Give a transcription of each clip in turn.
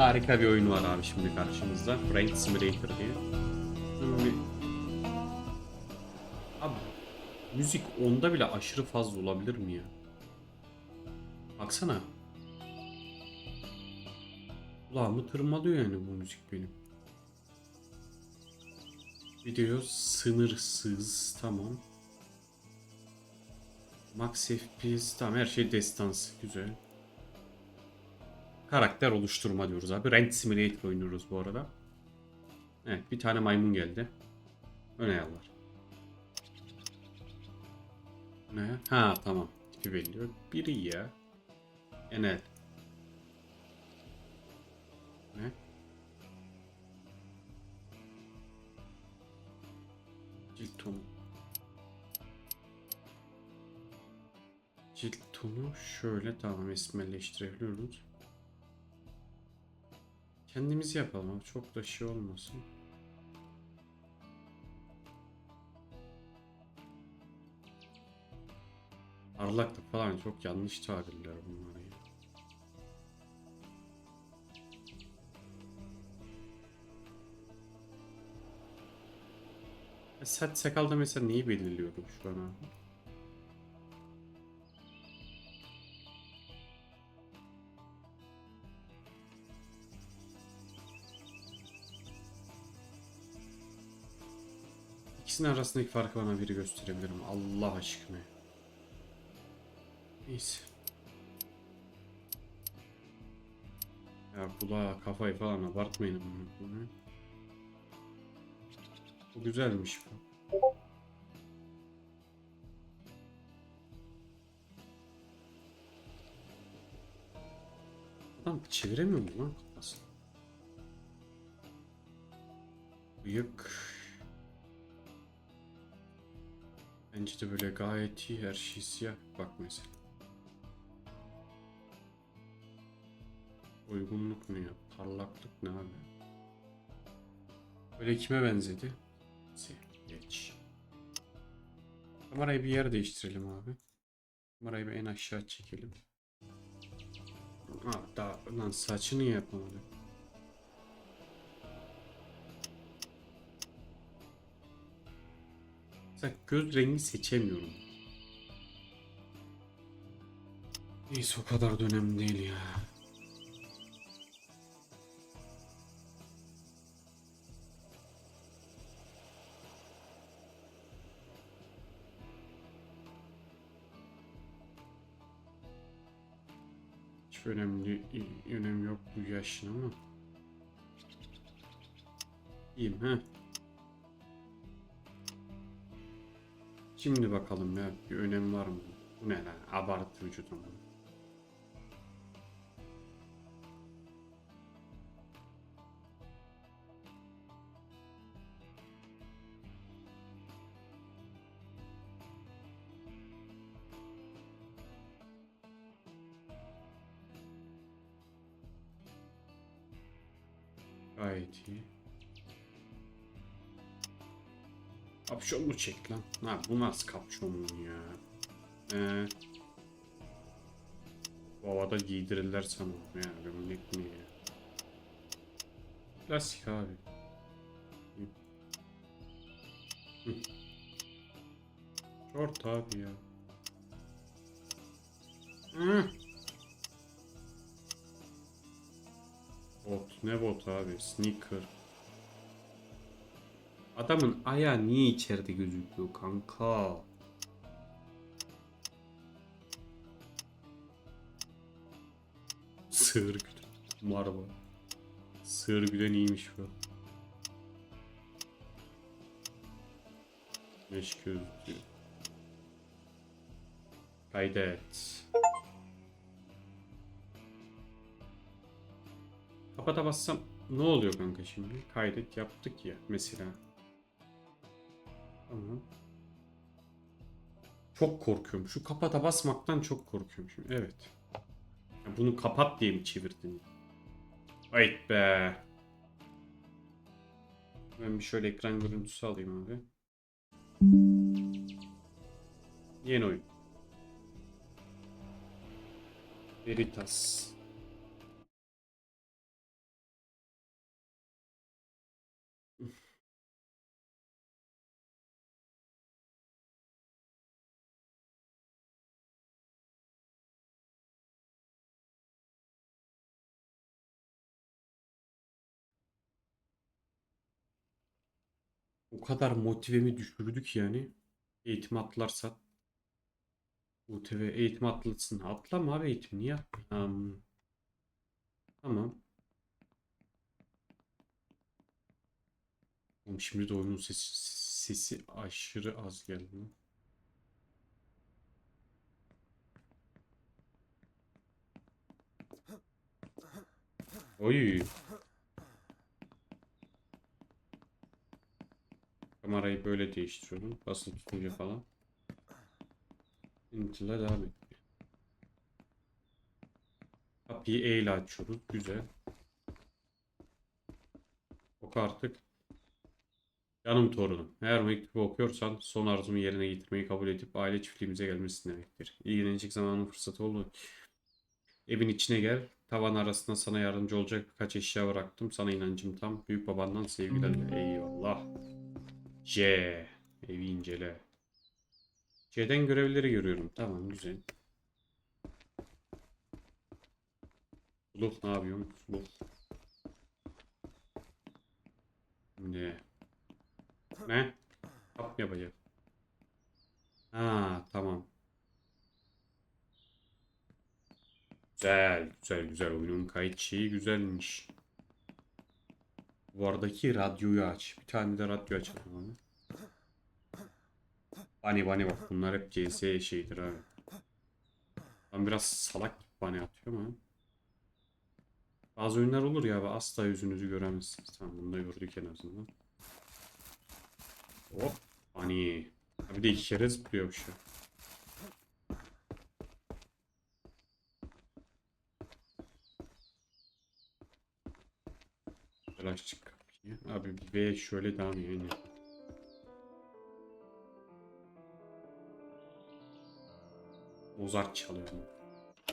Harika bir oyun var abi şimdi karşımızda. Rank Simulator diye. Abi müzik onda bile aşırı fazla olabilir mi ya? Baksana. Kulağımı tırmalıyor yani bu müzik benim. Video sınırsız tamam. Max FPS tamam her şey destansı güzel. Karakter oluşturma diyoruz abi. Rent Simulator oynuyoruz bu arada. Evet bir tane maymun geldi. Öne yallar. Ne? Ha tamam. Tipi belli. Biri ya. Enel. Ne? Cilt tonu. Cilt tonu şöyle tamam esmerleştirebiliyoruz. Kendimiz yapalım abi. Çok da şey olmasın. Parlaklık falan çok yanlış tabirler bunlar ya. E, Set sakalda mesela neyi belirliyorum şu an abi? İkisinin arasındaki farkı bana biri gösterebilir mi? Allah aşkına. Neyse. Ya kulağa kafayı falan abartmayın koyayım. Bu güzelmiş bu. Adam çeviremiyor mu lan kafasını? Bıyık. Bence de böyle gayet iyi her şey siyah. Bak mesela. Uygunluk mu ya? Parlaklık ne abi? Böyle kime benzedi? Geç. Kamerayı bir yer değiştirelim abi. Kamerayı bir en aşağı çekelim. Aa, daha lan saçını yapamadık. Mesela göz rengi seçemiyorum. Neyse o kadar da önemli değil ya. Hiç önemli önem yok bu yaşın ama. İyiyim ha. Şimdi bakalım ya bir önem var mı? Bu ne lan? Abartı vücudum. Kapşon mu çek lan? Ha bu nasıl kapşon ya? Ee, bu havada giydirirler sanırım ya. Gömlek mi ya? Klasik abi. Short abi ya. Hı. Bot ne bot abi? Sneaker. Adamın ayağı niye içeride gözüküyor kanka? Sığır güden. Marba. Sığır güden iyiymiş bu. Güneş gözlüğü. Kaydet. Kapata bassam ne oluyor kanka şimdi? Kaydet yaptık ya mesela. Çok korkuyorum. Şu kapata basmaktan çok korkuyorum şimdi. Evet. Bunu kapat diye mi çevirdin? Ayıp be. Ben bir şöyle ekran görüntüsü alayım abi. Yeni oyun. Veritas. O kadar motivemi düşürdü ki yani. Eğitim atlarsa. UTV eğitim atlasın. Atlama abi eğitim niye atlayayım? Tamam. Oğlum şimdi de oyunun sesi, sesi aşırı az geldi. Oy. Böyle değiştiriyorum. Basılı tutunca falan. İntila devam et. Kapıyı E ile açıyoruz. Güzel. Oku artık. Canım torunum. Eğer mektubu okuyorsan son arzumu yerine getirmeyi kabul edip aile çiftliğimize gelmesin demektir. İlgilenecek zamanın fırsatı oldu. Evin içine gel. Tavan arasında sana yardımcı olacak birkaç eşya bıraktım. Sana inancım tam. Büyük babandan sevgilerle. Eyvallah. C. Evi incele. C'den görevleri görüyorum. Tamam güzel. Suluk ne yapıyorsun? Suluk. Şimdi. Ne? Kap yapacak? Ha tamam. Güzel, güzel, güzel. Oyunun kayıt şeyi güzelmiş. Bu aradaki radyoyu aç. Bir tane de radyo açalım abi. Bani bani bak bunlar hep CS şeyidir abi. Ben biraz salak bani atıyor ama. Bazı oyunlar olur ya asla yüzünüzü göremezsiniz. Tamam bunu da gördük en azından. Hop. Bani. Abi de iki kere zıplıyor bu şey. Güzel açtık kapıyı. Abi V şöyle devam yani. Mozart çalıyor.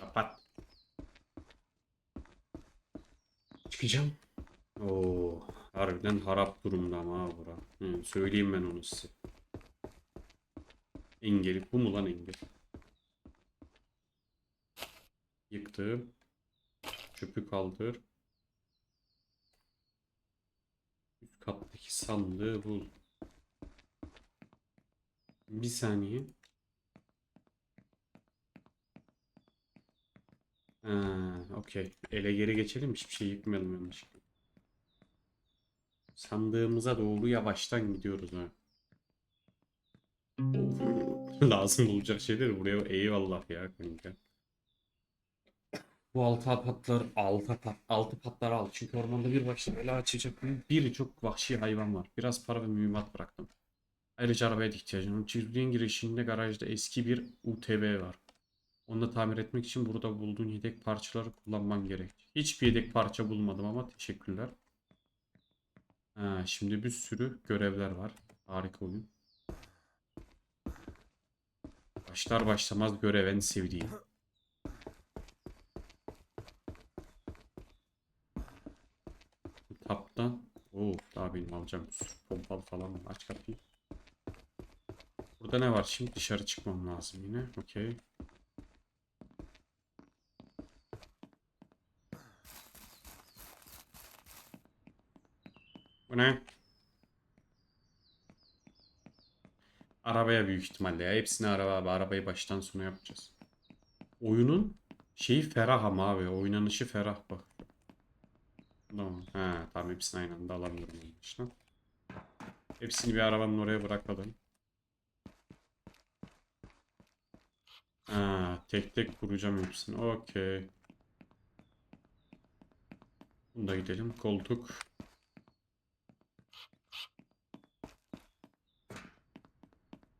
Kapat. Çıkacağım. Oo, harbiden harap durumda ama ha bura. Hı, söyleyeyim ben onu size. Engeli bu mu lan engel? Yıktı. Çöpü kaldır. Üst kattaki sandığı bul. Bir saniye. Ha, okey. Ele geri geçelim. Hiçbir şey yıkmayalım yanlış. Sandığımıza doğru yavaştan gidiyoruz ha. Lazım olacak şeyler buraya eyvallah ya kanka. Bu altı patlar, altı pat, altı patlar al. Çünkü ormanda bir başına bela açacak bir çok vahşi hayvan var. Biraz para ve mühimmat bıraktım. Ayrıca arabaya da ihtiyacım var. Çiftliğin girişinde garajda eski bir UTV var. Onu da tamir etmek için burada bulduğun yedek parçaları kullanman gerek. Hiçbir yedek parça bulmadım ama teşekkürler. Ha, şimdi bir sürü görevler var. Harika oyun. Başlar başlamaz görev en sevdiğim. Taptan. Oo, daha benim alacağım pompalı falan. Aç kapıyı. Burada ne var şimdi? Dışarı çıkmam lazım yine. Okey. Bu ne? Arabaya büyük ihtimalle ya. Hepsini araba abi. Arabayı baştan sona yapacağız. Oyunun şeyi ferah ama abi. Oynanışı ferah bak. Tamam. Ha, tamam hepsini aynı anda alamıyorum. işte. Hepsini bir arabanın oraya bırakalım. Ha, tek tek kuracağım hepsini. Okey. Bunda gidelim. Koltuk.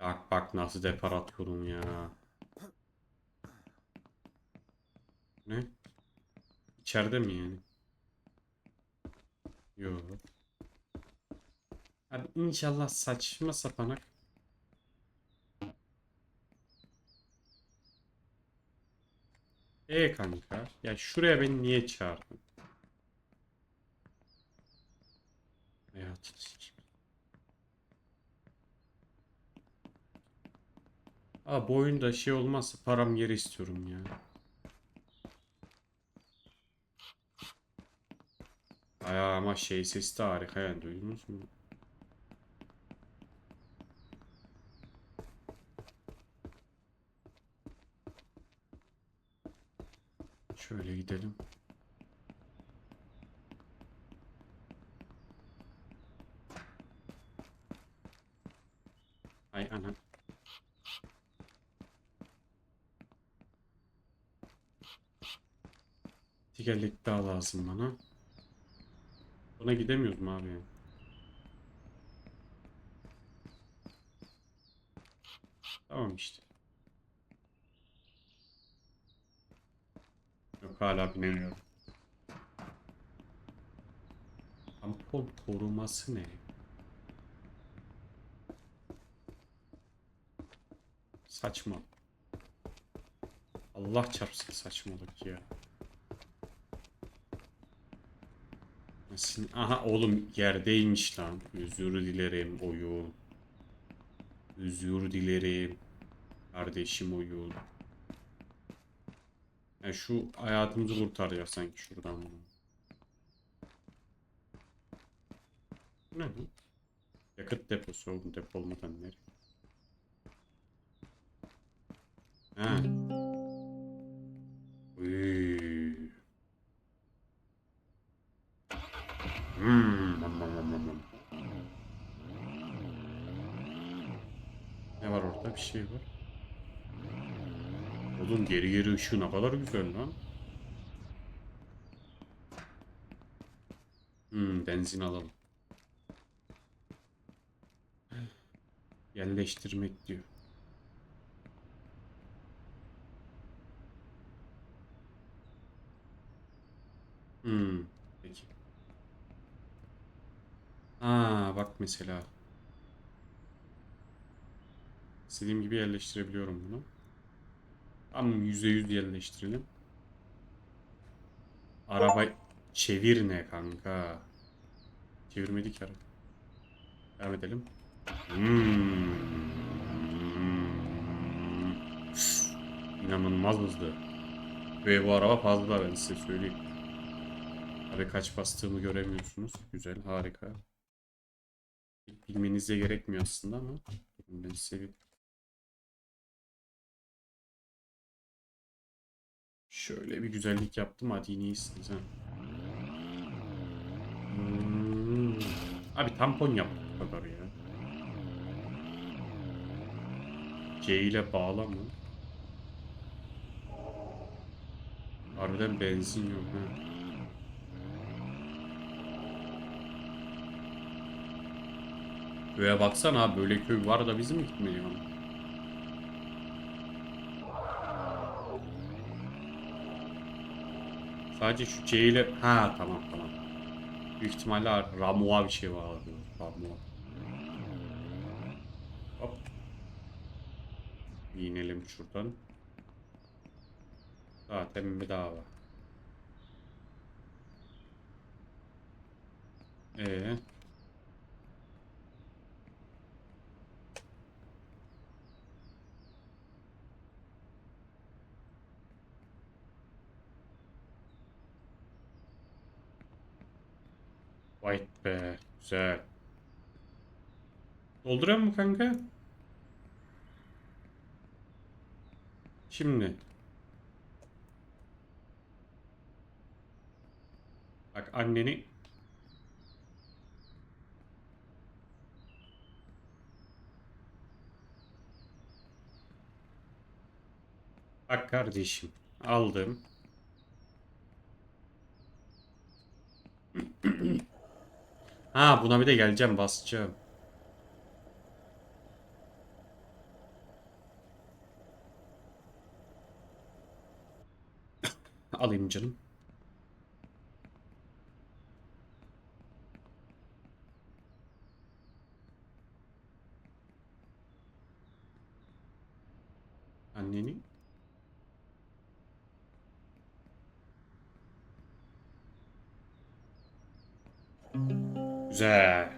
Bak bak nasıl depar atıyorum ya. Ne? İçeride mi yani? Yok. Abi inşallah saçma sapanak. E kanka. Ya şuraya beni niye çağırdın? Hayatını sikeyim. Aa bu oyunda şey olmazsa param geri istiyorum ya. ama şey sesi de harika yani duydunuz mu? Şöyle gidelim. Ay ana. Tekerlek daha lazım bana. Buna gidemiyoruz mu abi? Tamam işte. Yok hala binemiyorum. Tampon koruması ne? Saçma. Allah çarpsın saçmalık ya. Aha oğlum yerdeymiş lan. Özür dilerim oyun. Özür dilerim. Kardeşim oyun. Ya şu hayatımızı kurtaracak sanki şuradan Ne bu? Yakıt deposu oğlum depo olmadan nereye? Ha. Işığı ne kadar güzel lan. Hmm, benzin alalım. Yerleştirmek diyor. Hmm, peki. Aa, bak mesela. İstediğim gibi yerleştirebiliyorum bunu. Tam %100 yerleştirelim. Araba çevir ne kanka? Çevirmedik araba. Devam edelim. Hmm. İnanılmaz hızlı. Ve bu araba fazla ben size söyleyeyim. Tabii kaç bastığımı göremiyorsunuz. Güzel, harika. Bilmenize gerekmiyor aslında ama ben size bir Şöyle bir güzellik yaptım. Hadi yine iyisiniz ha. Hmm. Abi tampon yaptık bu kadar ya. C ile bağla mı? Harbiden benzin yok ha. Köye baksana böyle köy var da bizim mi gitmeli ama? Sadece şu C ile... Ha tamam tamam. Büyük ihtimalle Ramu'a bir şey vardı. Ramu'a. Hop. İnelim şuradan. Zaten bir daha var. Ee. Vay be. Güzel. Dolduruyor mu kanka? Şimdi. Bak anneni Bak kardeşim aldım. Ha buna bir de geleceğim basacağım. Alayım canım. Anneni. Güzel.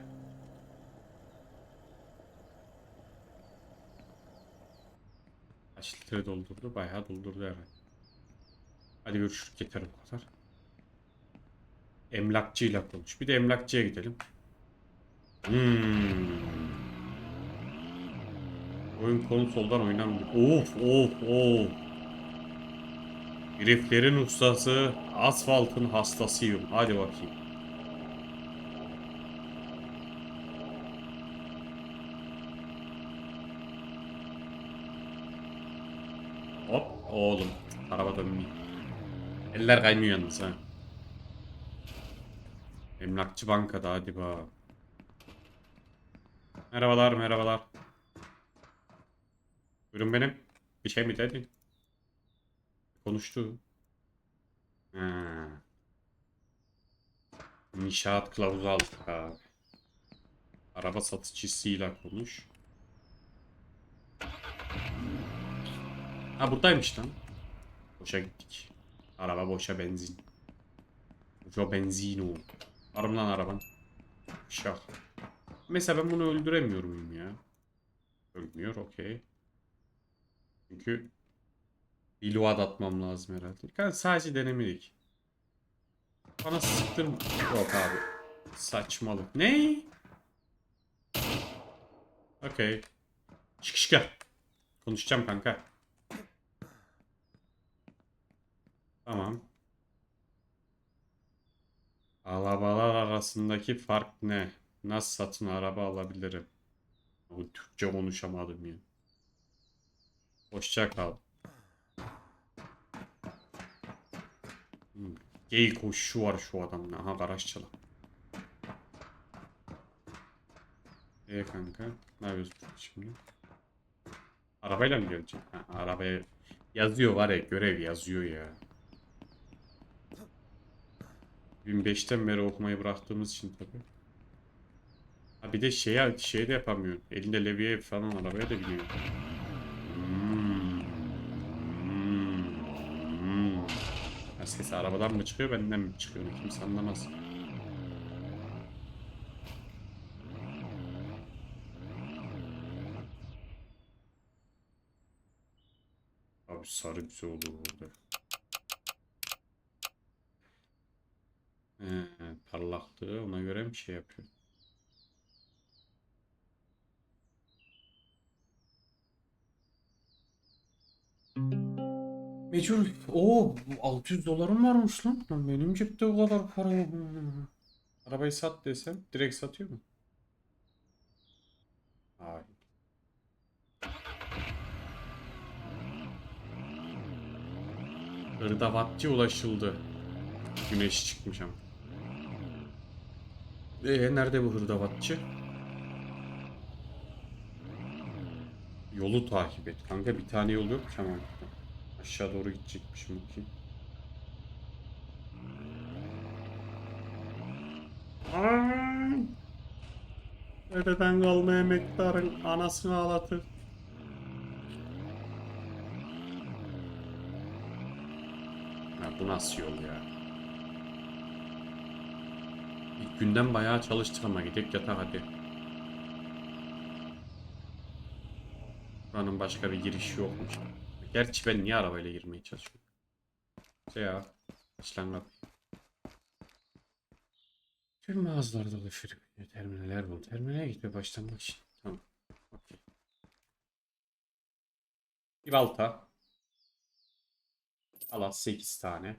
Kaç litre doldurdu? Bayağı doldurdu herhalde. Hadi görüşürüz yeter bu kadar. Emlakçıyla konuş. Bir de emlakçıya gidelim. Hmm. Oyun konsoldan oynanmıyor. Of of of. Griflerin ustası, asfaltın hastasıyım. Hadi bakayım. Hop oğlum. Araba dönmüyor. Eller kaymıyor yalnız ha. Emlakçı bankada hadi bak. Merhabalar merhabalar. Buyurun benim. Bir şey mi dedin? Konuştu. Ha. İnşaat kılavuzu aldık abi. Araba satıcısıyla konuş. Ha buradaymış lan. Boşa gittik. Araba boşa benzin. Boşa benzin o. Mı lan araban? Şak. Mesela ben bunu öldüremiyor muyum ya? Ölmüyor okey. Çünkü Reload atmam lazım herhalde. Yani sadece denemedik. Bana sıktırma. Yok abi. Saçmalık. Ne? Okey. Çık çık gel. Konuşacağım kanka. Tamam. Arabalar arasındaki fark ne? Nasıl satın araba alabilirim? O Türkçe konuşamadım ya. Hoşça kal. Hmm. Gay var şu adamın. Aha garaj çalı. Ee kanka. Ne yapıyoruz şimdi? Arabayla mı gelecek? Ha, arabaya yazıyor var ya görev yazıyor ya. 2005'ten beri okumayı bıraktığımız için tabii. Ha bir de şey, şey de yapamıyor. Elinde levye falan arabaya da biniyor. Hmm. Hmm. Hmm. Ses arabadan mı çıkıyor benden mi çıkıyor kimse anlamaz. Abi sarı güzel olur burada. He, parlaklığı ona göre bir şey yapıyor. Meçhul. Oo 600 dolarım varmış lan. Lan Benim cepte o kadar para yok. Arabayı sat desem direkt satıyor mu? Hayır. Hırdavatçı ulaşıldı. Güneş çıkmış ama. Ee, nerede bu hırdavatçı? Yolu takip et. Kanka bir tane yol yok ki ama. Aşağı doğru gidecekmişim ki. Nereden kalma emektarın anasını ağlatır. Ya bu nasıl yol ya? Günden bayağı çalıştık ama gidip yatak hadi. Buranın başka bir girişi yokmuş. Gerçi ben niye arabayla girmeye çalışıyorum? Şey ya. İşlem yap. Tüm mağazalarda alışveriş. Terminaller bu. Terminale gitme başlamak için. Tamam. Okey. Bir balta. Al 8 tane.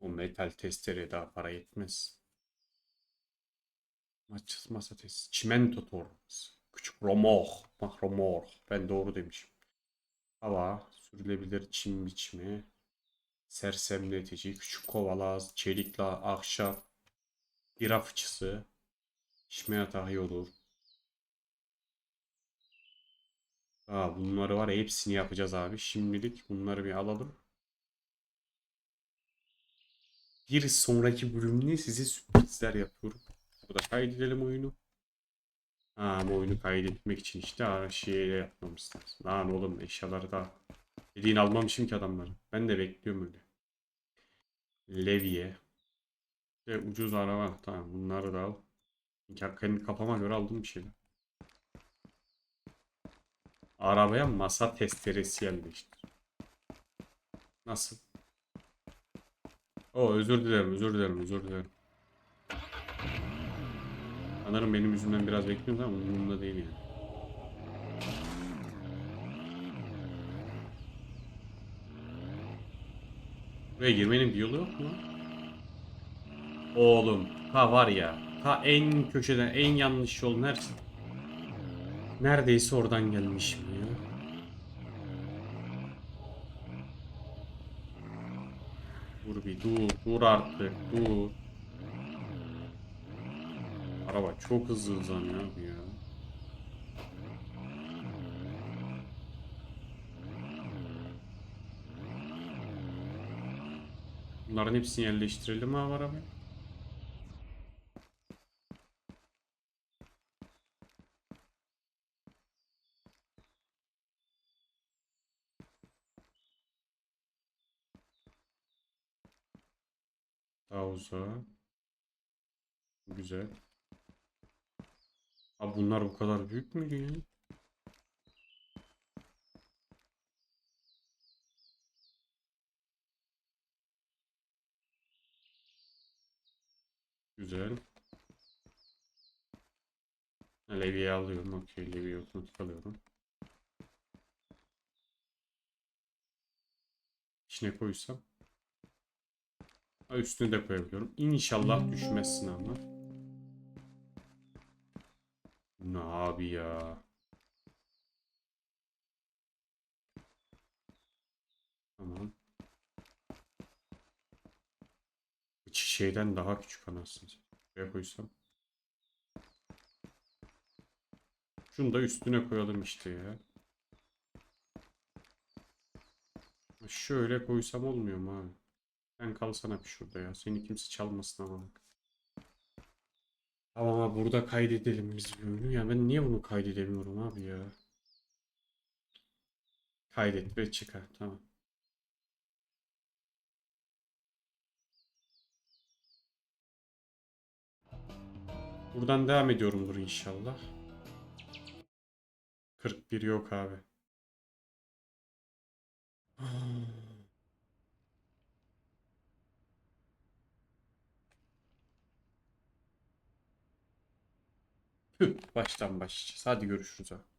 O metal testere daha para yetmez. Maç masa. Çimento torbası. Küçük romor. Bak romor. Ben doğru demişim. Hava, sürülebilir çim biçimi, sersemletici, küçük kovalar, çelikle ahşap, bira fıçısı, içme yatağı olur. Aa, bunları var hepsini yapacağız abi. Şimdilik bunları bir alalım. Bir sonraki bölümde size sürprizler yapıyorum. Burada kaydedelim oyunu. Ha bu oyunu kaydetmek için işte şeyle yapmamız lazım. Lan oğlum eşyaları da dediğini almamışım ki adamları. Ben de bekliyorum öyle. Levye. Ve ucuz araba. Tamam bunları da al. Kendi kafama göre aldım bir şeyler. Arabaya masa testeresi yerleştir. Nasıl? O özür dilerim, özür dilerim, özür dilerim. Sanırım benim yüzümden biraz bekliyoruz ama umurumda değil yani. Buraya girmenin bir yolu yok mu? Oğlum ha var ya ta en köşeden en yanlış yol neresi? Neredeyse oradan gelmişim ya. Dur bir dur dur artık dur. Araba çok hızlı hızlanıyor abi ya. Bunların hepsini yerleştirelim abi arabaya. Daha uzağa. Güzel. Abi bunlar bu kadar büyük müydü ya? Güzel. Levye'yi alıyorum. Okey. Levye'yi otomatik alıyorum. İçine koysam. Üstüne de koyabiliyorum. İnşallah düşmezsin ama. Ne abi ya. Tamam. İçi şeyden daha küçük anasını. Buraya koysam. Şunu da üstüne koyalım işte ya. Şöyle koysam olmuyor mu abi? Sen kalsana bir şurada ya. Seni kimse çalmasın ama. Tamam abi burada kaydedelim biz bunu. Ya ben niye bunu kaydedemiyorum abi ya? Kaydet ve çıkar. Tamam. Buradan devam ediyorumdur inşallah. 41 yok abi. Baştan başlayacağız. Hadi görüşürüz abi.